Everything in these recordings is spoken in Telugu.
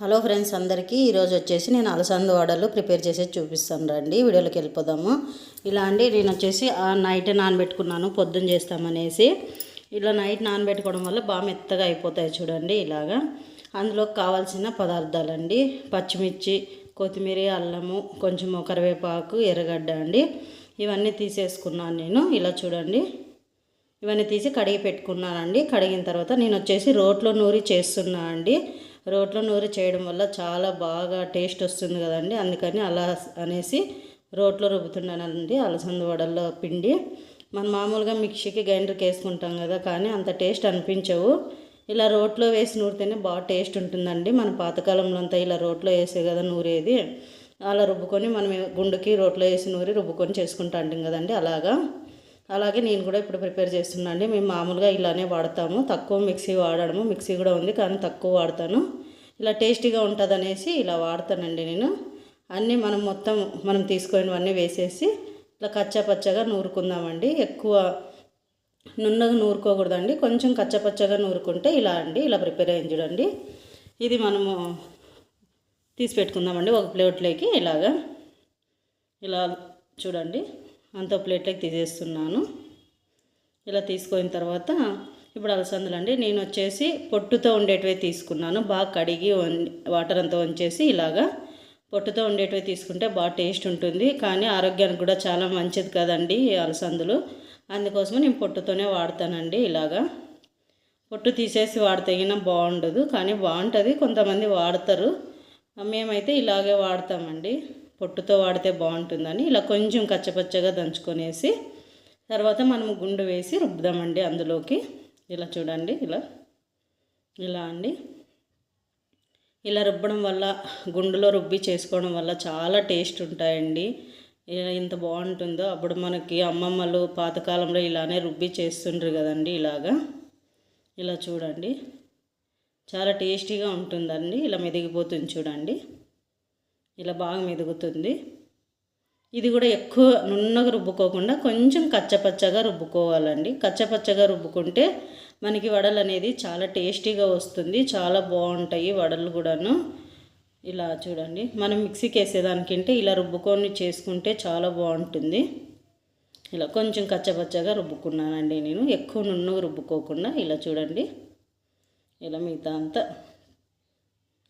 హలో ఫ్రెండ్స్ అందరికీ ఈరోజు వచ్చేసి నేను అలసంద వడలు ప్రిపేర్ చేసేది చూపిస్తాను రండి. వీడియోలోకి వెళ్ళిపోదాము. ఇలా అండి నేను వచ్చేసి ఆ నైట్ నానబెట్టుకున్నాను పొద్దున్న చేస్తామనేసి. ఇలా నైట్ నానబెట్టుకోవడం వల్ల బాగా మెత్తగా అయిపోతాయి చూడండి ఇలాగా. అందులోకి కావాల్సిన పదార్థాలండి పచ్చిమిర్చి కొత్తిమీర అల్లము కొంచెం కరివేపాకు ఎర్రగడ్డ అండి. ఇవన్నీ తీసేసుకున్నాను నేను. ఇలా చూడండి. ఇవన్నీ తీసి కడిగి పెట్టుకున్నానండి. కడిగిన తర్వాత నేను వచ్చేసి రోట్లో నూరి చేస్తున్నా అండి. రోట్లో నూరి చేయడం వల్ల చాలా బాగా టేస్ట్ వస్తుంది కదండి. అందుకని అలా అనేసి రోట్లో రుబ్బుతున్నానండి. అలసంద వడల్లో పిండి. మనం మామూలుగా మిక్సీకి గ్రైండర్కి వేసుకుంటాం కదా కానీ అంత టేస్ట్ అనిపించవు. ఇలా రోట్లో వేసి నూరితేనే బాగా టేస్ట్ ఉంటుందండి. మన పాతకాలంలో అంతా ఇలా రోట్లో వేసే కదా నూరేది. అలా రుబ్బుకొని మనం గుండుకి రోట్లో వేసి నూరి రుబ్బుకొని చేసుకుంటా అంటాం కదండి. అలాగా? అలాగే నేను కూడా ఇప్పుడు ప్రిపేర్ చేస్తున్నాను అండి మేము మామూలుగా ఇలానే వాడతాము. తక్కువ మిక్సీ వాడడము. మిక్సీ కూడా ఉంది కానీ తక్కువ వాడతాను. ఇలా టేస్టీగా ఉంటుందనేసి ఇలా వాడతానండి నేను. అన్నీ మనం మొత్తం మనం తీసుకున్నవన్నీ వేసేసి ఇట్లా కచ్చపచ్చగా నూరుకుందామండి. ఎక్కువ నున్నగా నూరుకోకూడదండి. కొంచెం కచ్చపచ్చగా నూరుకుంటే ఇలా అండి ఇలా ప్రిపేర్ అయింది చూడండి. ఇది మనము తీసి పెట్టుకుందామండి. ఒక ప్లేట్లోకి ఇలాగా ఇలా చూడండి. అంత ప్లేట్లోకి తీసేస్తున్నాను. ఇలా తీసుకున్న తర్వాత ఇప్పుడు అలసందలు అండి నేను వచ్చేసి పొట్టుతో ఉండేటివే తీసుకున్నాను. బాగా కడిగి వాటర్ అంతా వంచేసి ఇలాగా పొట్టుతో ఉండేటివి తీసుకుంటే బాగా టేస్ట్ ఉంటుంది. కానీ ఆరోగ్యానికి కూడా చాలా మంచిది కదండి అలసందులు. అందుకోసమే నేను పొట్టుతోనే వాడతానండి ఇలాగా. పొట్టు తీసేసి వాడితే బాగుండదు. కానీ బాగుంటుంది. కొంతమంది వాడతారు. మేమైతే ఇలాగే వాడతామండి. పొట్టుతో వాడితే బాగుంటుందని ఇలా కొంచెం కచ్చపచ్చగా దంచుకొనేసి తర్వాత మనం గుండు వేసి రుబ్బుదామండి అందులోకి. ఇలా చూడండి ఇలా ఇలా అండి. ఇలా రుబ్బడం వల్ల గుండులో రుబ్బి చేసుకోవడం వల్ల చాలా టేస్ట్ ఉంటాయండి. ఇంత బాగుంటుందో. అప్పుడు మనకి అమ్మమ్మలు పాతకాలంలో ఇలానే రుబ్బి చేస్తుండ్రు కదండి ఇలాగా. ఇలా చూడండి. చాలా టేస్టీగా ఉంటుందండి. ఇలా మెదిగిపోతుంది చూడండి. ఇలా బాగా మెదుగుతుంది. ఇది కూడా ఎక్కువ నున్నగా రుబ్బుకోకుండా కొంచెం కచ్చపచ్చగా రుబ్బుకోవాలండి. కచ్చపచ్చగా రుబ్బుకుంటే మనకి వడలు అనేది చాలా టేస్టీగా వస్తుంది. చాలా బాగుంటాయి వడలు కూడాను. ఇలా చూడండి. మనం మిక్సీకి వేసేదానికంటే ఇలా రుబ్బుకొని చేసుకుంటే చాలా బాగుంటుంది. ఇలా కొంచెం కచ్చపచ్చగా రుబ్బుకున్నానండి నేను. ఎక్కువ నున్నగా రుబ్బుకోకుండా ఇలా చూడండి. ఇలా మిగతా అంతా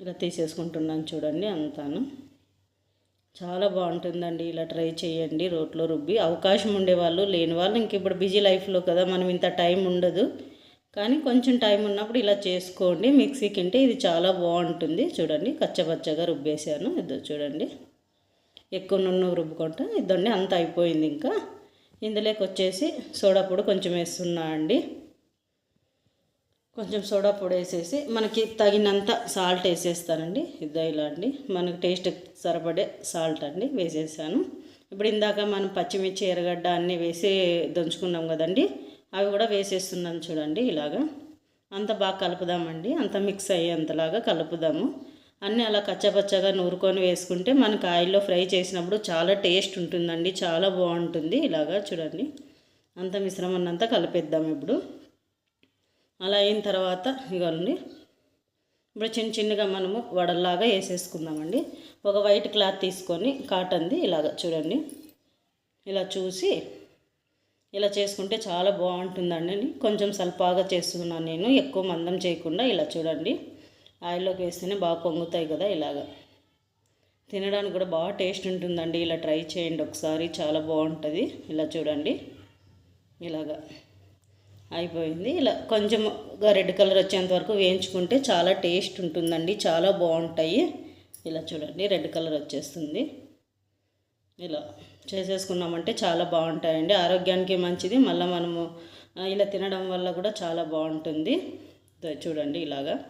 ఇలా తీసేసుకుంటున్నాను చూడండి అంతాను. చాలా బాగుంటుందండి. ఇలా ట్రై చేయండి. రోట్లో రుబ్బి అవకాశం ఉండేవాళ్ళు లేని వాళ్ళు ఇంక ఇప్పుడు బిజీ లైఫ్లో కదా మనం ఇంత టైం ఉండదు. కానీ కొంచెం టైం ఉన్నప్పుడు ఇలా చేసుకోండి. మిక్సీకి అంటే ఇది చాలా బాగుంటుంది. చూడండి కచ్చపచ్చగా రుబ్బేసాను ఇదో చూడండి. ఎక్కువ నున్ను రుబ్బుకుంటా. ఇదండి అంత అయిపోయింది ఇంకా. ఇందులోకి వచ్చేసి సోడా పొడి కొంచెం వేస్తున్నా అండి. కొంచెం సోడా పొడి వేసేసి మనకి తగినంత సాల్ట్ వేసేస్తానండి. ఇద్దా ఇలా అండి. మనకి టేస్ట్ సరిపడే సాల్ట్ అండి వేసేసాను. ఇప్పుడు ఇందాక మనం పచ్చిమిర్చి ఎర్రగడ్డ అన్నీ వేసి దంచుకున్నాం కదండి. అవి కూడా వేసేస్తున్నాను చూడండి ఇలాగా. అంత బాగా కలుపుదామండి. అంత మిక్స్ అయ్యేంతలాగా కలుపుదాము. అన్నీ అలా కచ్చపచ్చగా నూరుకొని వేసుకుంటే మనకు ఆయిల్లో ఫ్రై చేసినప్పుడు చాలా టేస్ట్ ఉంటుందండి. చాలా బాగుంటుంది ఇలాగా చూడండి. అంత మిశ్రమాన్ని కలిపేద్దాం ఇప్పుడు. అలా అయిన తర్వాత ఇవ్వండి ఇప్పుడు చిన్న చిన్నగా మనము వడల్లాగా వేసేసుకుందామండి. ఒక వైట్ క్లాత్ తీసుకొని కాటన్ది ఇలాగ చూడండి. ఇలా చూసి ఇలా చేసుకుంటే చాలా బాగుంటుందండి. కొంచెం సల్పాగా చేస్తున్నాను నేను. ఎక్కువ మందం చేయకుండా ఇలా చూడండి. ఆయిల్లోకి వేస్తేనే బాగా పొంగుతాయి కదా ఇలాగ. తినడానికి కూడా బాగా టేస్ట్ ఉంటుందండి. ఇలా ట్రై చేయండి ఒకసారి. చాలా బాగుంటుంది. ఇలా చూడండి. ఇలాగా. అయిపోయింది. ఇలా కొంచెం రెడ్ కలర్ వచ్చేంత వరకు వేయించుకుంటే చాలా టేస్ట్ ఉంటుందండి. చాలా బాగుంటాయి. ఇలా చూడండి రెడ్ కలర్ వచ్చేస్తుంది. ఇలా చేసేసుకున్నామంటే చాలా బాగుంటాయండి. ఆరోగ్యానికి మంచిది. మళ్ళీ మనము ఇలా తినడం వల్ల కూడా చాలా బాగుంటుంది. చూడండి ఇలాగా.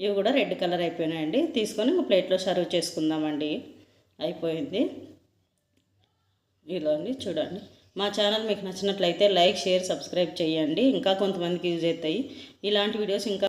ఇవి కూడా రెడ్ కలర్ అయిపోయినాయండి. తీసుకొని ప్లేట్లో సర్వ్ చేసుకుందామండి. అయిపోయింది. ఇలా అండి చూడండి. మా ఛానల్ మీకు నచ్చినట్లయితే లైక్ షేర్ సబ్స్క్రైబ్ చేయండి. ఇంకా కొంతమందికి యూజ్ అవుతాయి. ఇలాంటి వీడియోస్ ఇంకా